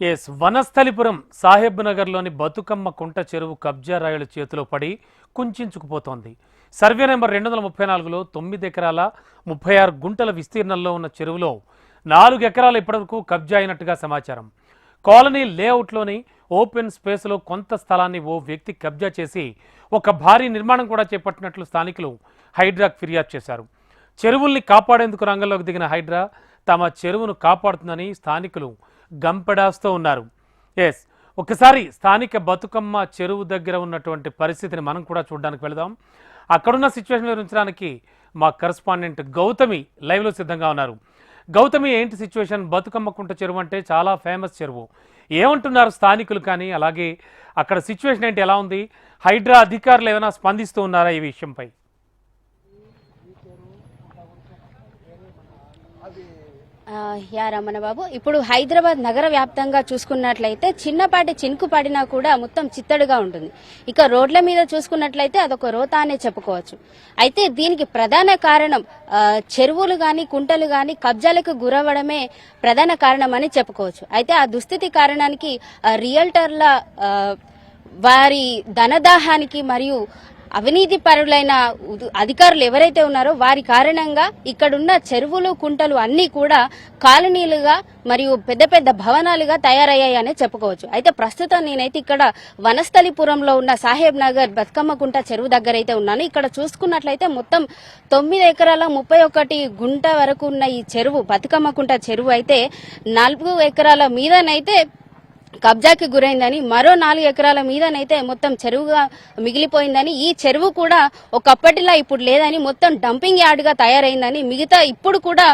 Yes Vanasthalipuram Saheb నగర్లోని బతుకమ్మ కుంట చెరువు కబ్జా రాయుల చేతిలో పడి కుంచుకుపోతోంది సర్వే నెంబర్ రెండు వందల ముప్పై నాలుగులో తొమ్మిది ఎకరాల ముప్పై ఆరు గుంటల విస్తీర్ణంలో ఉన్న చెరువులో నాలుగు ఎకరాలు ఇప్పటివరకు కబ్జా అయినట్టుగా సమాచారం. కాలనీ లేఅవుట్లోని ఓపెన్ స్పేస్లో కొంత స్థలాన్ని ఓ వ్యక్తి కబ్జా చేసి ఒక భారీ నిర్మాణం కూడా చేపట్టినట్లు స్థానికులు హైడ్రాకు ఫిర్యాదు చేశారు. చెరువుల్ని కాపాడేందుకు రంగంలోకి దిగిన హైడ్రా తమ చెరువును కాపాడుతుందని స్థానికులు గంపెడాస్తూ ఉన్నారు. ఎస్ ఒకసారి స్థానిక బతుకమ్మ చెరువు దగ్గర ఉన్నటువంటి పరిస్థితిని మనం కూడా చూడడానికి వెళదాం. అక్కడున్న సిచ్యువేషన్ వివరించడానికి మా కరస్పాండెంట్ గౌతమి లైవ్లో సిద్ధంగా ఉన్నారు. గౌతమి ఏంటి సిచ్యువేషన్ బతుకమ్మ కుంట చెరువు అంటే చాలా ఫేమస్ చెరువు. ఏమంటున్నారు స్థానికులు కానీ? అలాగే అక్కడ సిచ్యువేషన్ ఏంటి? ఎలా ఉంది? హైడ్రా అధికారులు ఏమైనా స్పందిస్తూ ఉన్నారా ఈ విషయంపై? యా రమణ బాబు ఇప్పుడు హైదరాబాద్ నగర వ్యాప్తంగా చూసుకున్నట్లయితే చిన్నపాటి చినుకు పడినా కూడా మొత్తం చిత్తడిగా ఉంటుంది. ఇక రోడ్ల మీద చూసుకున్నట్లయితే అదొక రోత అనే చెప్పుకోవచ్చు. అయితే దీనికి ప్రధాన కారణం చెరువులు గాని కుంటలు గాని కబ్జాలకు గురవ్వడమే ప్రధాన కారణం అని చెప్పుకోవచ్చు. అయితే ఆ దుస్థితి కారణానికి ఆ, రియల్టర్ల వారి ధనదాహానికి మరియు అవినీతి పరులైన అధికారులు ఎవరైతే ఉన్నారో వారి కారణంగా ఇక్కడున్న చెరువులు కుంటలు అన్ని కూడా కాలనీలుగా మరియు పెద్ద పెద్ద భవనాలుగా తయారయ్యాయనే చెప్పుకోవచ్చు. అయితే ప్రస్తుతం నేనైతే ఇక్కడ వనస్థలిపురంలో ఉన్న సాహెబ్ నగర్ బతుకమ్మ కుంట చెరువు దగ్గర అయితే ఉన్నాను. ఇక్కడ చూసుకున్నట్లయితే మొత్తం తొమ్మిది ఎకరాల ముప్పై ఒకటి గుంట వరకు ఉన్న ఈ చెరువు బతుకమ్మ కుంట చెరువు అయితే నాలుగు ఎకరాల మీదనైతే కబ్జాకి గురైందని మరో నాలుగు ఎకరాల మీదనైతే మొత్తం చెరువుగా మిగిలిపోయిందని ఈ చెరువు కూడా ఒకప్పటిలా ఇప్పుడు లేదని మొత్తం డంపింగ్ యార్డ్గా తయారైందని మిగతా ఇప్పుడు కూడా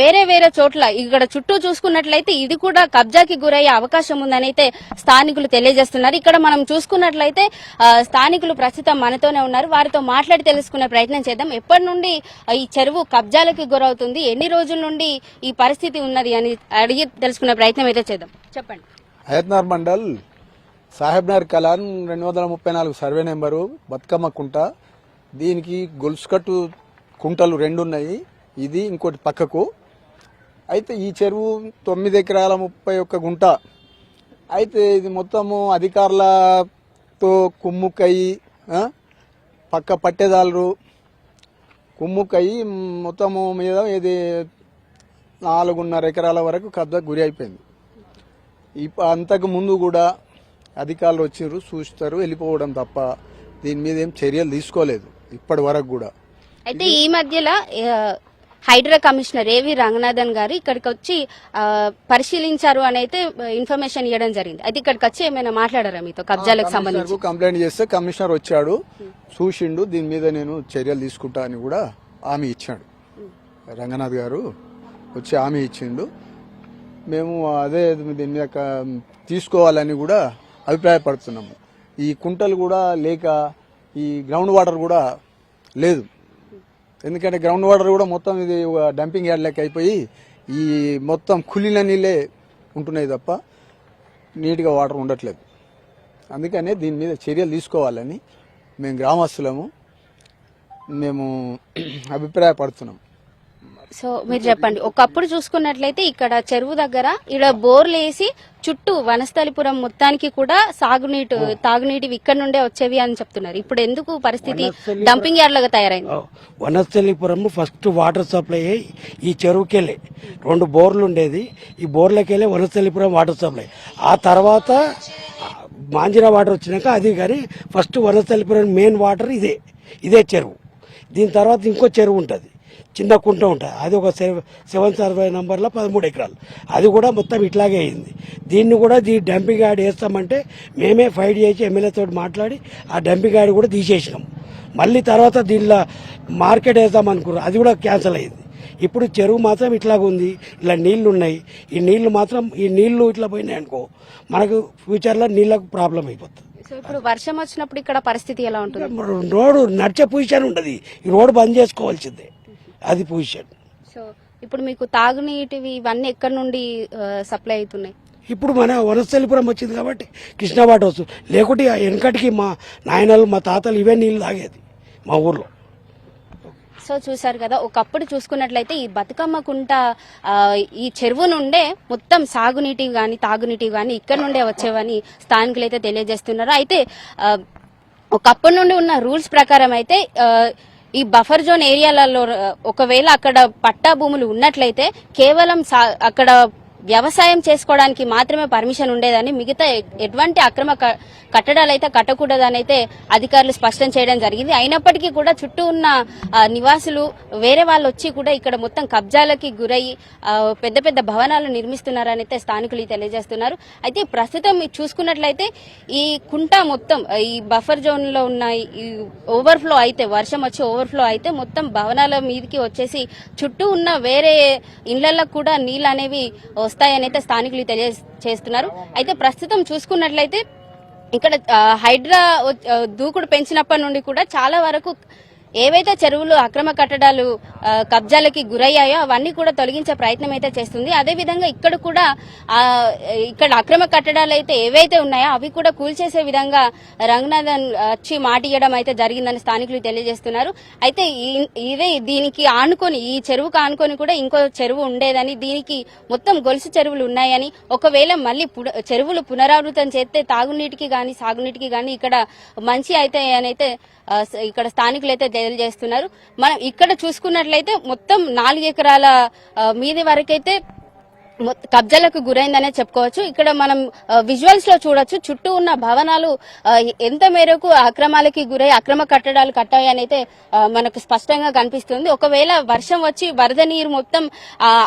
వేరే వేరే చోట్ల ఇక్కడ చుట్టూ చూసుకున్నట్లయితే ఇది కూడా కబ్జాకి గురయ్యే అవకాశం ఉందని అయితే స్థానికులు తెలియజేస్తున్నారు. ఇక్కడ మనం చూసుకున్నట్లయితే స్థానికులు ప్రస్తుతం మనతోనే ఉన్నారు. వారితో మాట్లాడి తెలుసుకునే ప్రయత్నం చేద్దాం. ఎప్పటి నుండి ఈ చెరువు కబ్జాలకి గురవుతుంది? ఎన్ని రోజుల నుండి ఈ పరిస్థితి ఉన్నది అని అడిగి తెలుసుకునే ప్రయత్నం అయితే చేద్దాం. చెప్పండి. హయత్నార్ మండల్ సాహెబ్నార్ కలాన్ రెండు వందల ముప్పై నాలుగు సర్వే నెంబరు బతుకమ్మ కుంట. దీనికి గొలుసుకట్టు కుంటలు రెండు ఉన్నాయి ఇది ఇంకోటి పక్కకు. అయితే ఈ చెరువు తొమ్మిది ఎకరాల ముప్పై ఒక్క గుంట. అయితే ఇది మొత్తము అధికారులతో కుమ్ముకయ్యి పక్క పట్టేదారులు కుమ్ముకయ్యి మొత్తము మీద ఇది నాలుగున్నర ఎకరాల వరకు కబ్జా గురి అయిపోయింది. ఇప్ప అంతకు ముందు కూడా అధికారులు వచ్చిర్రు చూస్తారు వెళ్ళిపోవడం తప్ప దీని మీద ఏం చర్యలు తీసుకోలేదు ఇప్పటి వరకు కూడా. అయితే ఈ మధ్యలో హైడ్రా కమిషనర్ ఏవి రంగనాథన్ గారు ఇక్కడికి వచ్చి పరిశీలించారు అని అయితే ఇన్ఫర్మేషన్ ఇవ్వడం జరిగింది. అయితే ఇక్కడికి వచ్చి ఏమైనా మాట్లాడారా మీతో కబ్జాలకు సంబంధించి? కంప్లైంట్ చేస్తే కమిషనర్ వచ్చాడు చూసిండు దీని మీద నేను చర్యలు తీసుకుంటా అని కూడా హామీ ఇచ్చాడు. రంగనాథ్ గారు వచ్చి హామీ ఇచ్చిండు. మేము అదే దీని మీద తీసుకోవాలని కూడా అభిప్రాయపడుతున్నాము. ఈ కుంటలు కూడా లేక ఈ గ్రౌండ్ వాటర్ కూడా లేదు. ఎందుకంటే గ్రౌండ్ వాటర్ కూడా మొత్తం ఇది ఒక డంపింగ్ యార్డ్ లెక్క అయిపోయి ఈ మొత్తం కులిన నీళ్ళే ఉంటున్నాయి తప్ప నీట్గా వాటర్ ఉండట్లేదు. అందుకనే దీని మీద చర్యలు తీసుకోవాలని మేము గ్రామస్తులము మేము అభిప్రాయపడుతున్నాం సో మీరు చెప్పండి. ఒకప్పుడు చూసుకున్నట్లయితే ఇక్కడ చెరువు దగ్గర ఇక్కడ బోర్లు వేసి చుట్టూ వనస్థలిపురం మొత్తానికి కూడా సాగునీటి తాగునీటివి ఇక్కడ నుండే వచ్చేవి అని చెప్తున్నారు. ఇప్పుడు ఎందుకు పరిస్థితి డంపింగ్ యార్డ్ లాగా తయారైంది వనస్థలిపురం ఫస్ట్ వాటర్ సప్లై అయ్యి ఈ చెరువుకెళ్ళే రెండు బోర్లు ఉండేది. ఈ బోర్లకెళ్ళే వనస్థలిపురం వాటర్ సప్లై. ఆ తర్వాత మాంజిరా వాటర్ వచ్చినాక అది కానీ ఫస్ట్ వనస్థలిపురం మెయిన్ వాటర్ ఇదే ఇదే చెరువు. దీని తర్వాత ఇంకో చెరువు ఉంటుంది. చిన్న కుంట ఉంటుంది అది ఒక సెవ- సెవెన్ సర్వే నంబర్లో పదమూడు ఎకరాలు. అది కూడా మొత్తం ఇట్లాగే అయింది. దీన్ని కూడా దీ డంపింగ్ యార్డ్ వేస్తామంటే మేమే ఫైట్ చేసి ఎమ్మెల్యేతో మాట్లాడి ఆ డంపింగ్ యార్డ్ కూడా తీసేసినాం. మళ్ళీ తర్వాత దీనిలో మార్కెట్ వేద్దాం అనుకున్నారు. అది కూడా క్యాన్సిల్ అయింది. ఇప్పుడు చెరువు మాత్రం ఇట్లాగ ఉంది. ఇలా నీళ్ళు ఉన్నాయి ఈ నీళ్ళు మాత్రం ఈ నీళ్ళు ఇట్లా పోయినాయి అనుకో మనకు ఫ్యూచర్లో నీళ్ళకు ప్రాబ్లం అయిపోతుంది. ఇప్పుడు వర్షం వచ్చినప్పుడు ఇక్కడ పరిస్థితి ఎలా ఉంటుంది? రోడ్డు నడిచే పొజిషన్ ఉండదు. ఈ రోడ్డు బంద్ చేసుకోవాల్సిందే. అది పొజిషన్. సో ఇప్పుడు మీకు తాగునీటివి ఇవన్నీ ఎక్కడి నుండి సప్లై అవుతున్నాయి? ఇప్పుడు మన వనస్థలిపురం వచ్చింది కాబట్టి కృష్ణా వాటర్ వస్తుంది లేకుంటే వెనకటికి మా నాయనలు మా తాతలు ఇవే నీళ్ళు తాగేది మా ఊర్లో. సో చూసారు కదా ఒకప్పుడు చూసుకున్నట్లయితే ఈ బతుకమ్మ కుంట ఈ చెరువు నుండే మొత్తం సాగునీటి గాని తాగునీటి గాని ఇక్కడ నుండే వచ్చేవని స్థానికులు అయితే తెలియజేస్తున్నారు. అయితే ఒకప్పటి నుండి ఉన్న రూల్స్ ప్రకారం అయితే ఈ బఫర్ జోన్ ఏరియాలలో ఒకవేళ అక్కడ పట్టా భూములు ఉన్నట్లయితే కేవలం సా- అక్కడ వ్యవసాయం చేసుకోవడానికి మాత్రమే పర్మిషన్ ఉండేదని మిగతా ఎటువంటి అక్రమ క- కట్టడాలు అయితే కట్టకూడదని అయితే అధికారులు స్పష్టం చేయడం జరిగింది. అయినప్పటికీ కూడా చుట్టూ ఉన్న నివాసులు వేరే వాళ్ళు వచ్చి కూడా ఇక్కడ మొత్తం కబ్జాలకి గురయ్యి పెద్ద పెద్ద భవనాలు నిర్మిస్తున్నారని అయితే స్థానికులు తెలియజేస్తున్నారు. అయితే ప్రస్తుతం చూసుకున్నట్లయితే ఈ కుంట మొత్తం ఈ బఫర్ జోన్లో ఉన్న ఈ ఓవర్ఫ్లో అయితే వర్షం వచ్చి ఓవర్ఫ్లో అయితే మొత్తం భవనాల మీదకి వచ్చేసి చుట్టూ ఉన్న వేరే ఇళ్ళలో కూడా నీళ్ళు అనేవి వస్తాయని అయితే స్థానికులు తెలియజేస్తున్నారు అయితే ప్రస్తుతం చూసుకున్నట్లయితే ఇక్కడ హైడ్రా దూకుడు పెంచినప్పటి నుండి కూడా చాలా వరకు ఏవైతే చెరువులు అక్రమ కట్టడాలు కబ్జాలకి గురయ్యాయో అవన్నీ కూడా తొలగించే ప్రయత్నం అయితే చేస్తుంది. అదే విధంగా ఇక్కడ కూడా ఇక్కడ అక్రమ కట్టడాలు అయితే ఏవైతే ఉన్నాయో అవి కూడా కూల్చేసే విధంగా రంగనాథన్ వచ్చి మాట ఇవ్వడం అయితే జరిగిందని స్థానికులు తెలియజేస్తున్నారు. అయితే ఇదే దీనికి ఆనుకొని ఈ చెరువుకు ఆనుకొని కూడా ఇంకో చెరువు ఉండేదని దీనికి మొత్తం గొలుసు చెరువులు ఉన్నాయని ఒకవేళ మళ్ళీ పున- చెరువులు పునరావృతం చేస్తే తాగునీటికి కానీ సాగునీటికి కానీ ఇక్కడ మంచి అయితే అని అయితే ఇక్కడ స్థానికులు అయితే తెలియజేస్తున్నారు మనం ఇక్కడ చూసుకున్నట్లయితే మొత్తం నాలుగు ఎకరాల మీద మీది వరకైతే కబ్జాలకు గురైందనే చెప్పుకోవచ్చు. ఇక్కడ మనం విజువల్స్లో చూడొచ్చు. చుట్టూ ఉన్న భవనాలు ఎంత మేరకు అక్రమాలకి గురై అక్రమ కట్టడాలు కట్టాయని అయితే మనకు స్పష్టంగా కనిపిస్తుంది. ఒకవేళ వర్షం వచ్చి వరద నీరు మొత్తం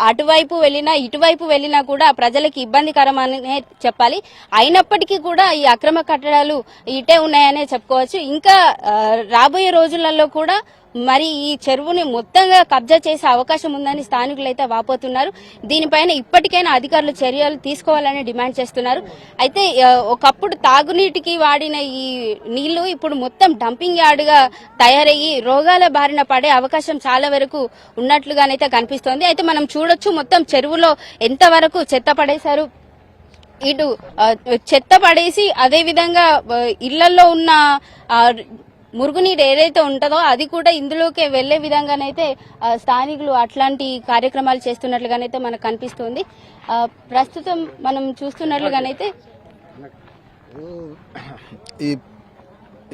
అటువైపు వెళ్ళినా ఇటువైపు వెళ్ళినా కూడా ప్రజలకి ఇబ్బందికరమనే చెప్పాలి. అయినప్పటికీ కూడా ఈ అక్రమ కట్టడాలు ఇటే ఉన్నాయనే చెప్పుకోవచ్చు. ఇంకా రాబోయే రోజులలో కూడా మరి ఈ చెరువుని మొత్తంగా కబ్జా చేసే అవకాశం ఉందని స్థానికులు అయితే వాపోతున్నారు. దీనిపైన ఇప్పటికైనా అధికారులు చర్యలు తీసుకోవాలని డిమాండ్ చేస్తున్నారు. అయితే ఒకప్పుడు తాగునీటికి వాడిన ఈ నీళ్ళు ఇప్పుడు మొత్తం డంపింగ్ యార్డ్గా తయారయ్యి రోగాల బారిన పడే అవకాశం చాలా వరకు ఉన్నట్లుగానైతే కనిపిస్తోంది. అయితే మనం చూడొచ్చు మొత్తం చెరువులో ఎంత వరకు చెత్త పడేశారు. ఇటు చెత్త పడేసి అదేవిధంగా ఇళ్ళలో ఉన్న మురుగునీరు ఏదైతే ఉంటుందో అది కూడా ఇందులోకి వెళ్ళే విధంగానైతే స్థానికులు అట్లాంటి కార్యక్రమాలు చేస్తున్నట్లుగానైతే మనకు కనిపిస్తుంది. ప్రస్తుతం మనం చూస్తున్నట్లుగానైతే ఈ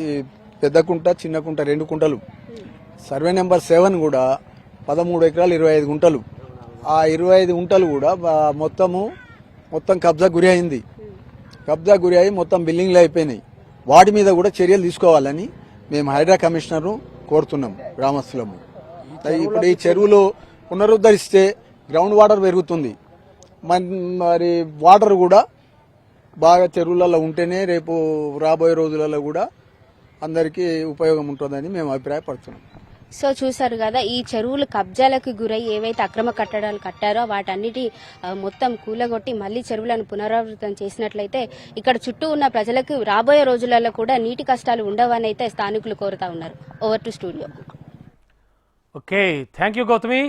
ఈ పెద్ద కుంట చిన్న కుంట రెండు కుంటలు. సర్వే నెంబర్ సెవెన్ కూడా పదమూడు ఎకరాలు ఇరవై ఐదు గుంటలు. ఆ ఇరవై ఐదు గుంటలు కూడా మొత్తము మొత్తం కబ్జా గురి అయింది. కబ్జా గురి అయి మొత్తం బిల్డింగ్లు అయిపోయినాయి. వాటి మీద కూడా చర్యలు తీసుకోవాలని మేము హైడ్రా కమిషనర్ కోరుతున్నాం గ్రామస్తులము. ఇప్పుడు ఈ చెరువులు పునరుద్ధరిస్తే గ్రౌండ్ వాటర్ పెరుగుతుంది. మరి వాటర్ కూడా బాగా చెరువులలో ఉంటేనే రేపు రాబోయే రోజులలో కూడా అందరికీ ఉపయోగం ఉంటుందని మేము అభిప్రాయపడుతున్నాం. సో చూసారు కదా ఈ చెరువులు కబ్జాలకు గురై ఏవైతే అక్రమ కట్టడాలు కట్టారో వాటన్నిటి మొత్తం కూలగొట్టి మళ్ళీ చెరువులను పునరావృతం చేసినట్లయితే ఇక్కడ చుట్టూ ఉన్న ప్రజలకు రాబోయే రోజులలో కూడా నీటి కష్టాలు ఉండవని అయితే స్థానికులు కోరుతా ఉన్నారు. Over to studio. Okay thank you Gautami.